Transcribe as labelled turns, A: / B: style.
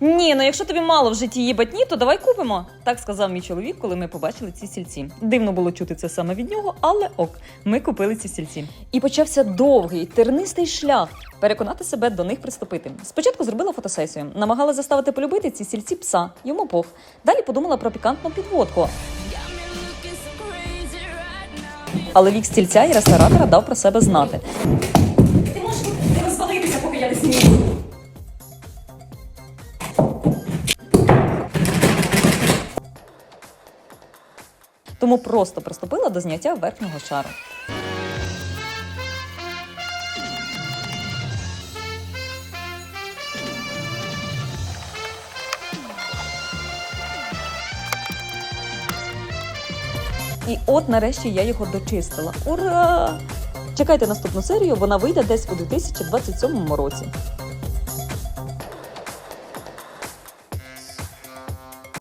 A: Ні, ну якщо тобі мало в житті їбатні, то давай купимо. Так сказав мій чоловік, коли ми побачили ці сільці. Дивно було чути це саме від нього, але ок, ми купили ці сільці. І почався довгий, тернистий шлях. Переконати себе до них приступити. Спочатку зробила фотосесію, намагалася заставити полюбити ці сільці пса, йому пох. Далі подумала про пікантну підводку. Але вік стільця і ресторатора дав про себе знати. Тому просто приступила до зняття верхнього шару. І от нарешті я його дочистила. Ура! Чекайте наступну серію, вона вийде десь у 2027 році.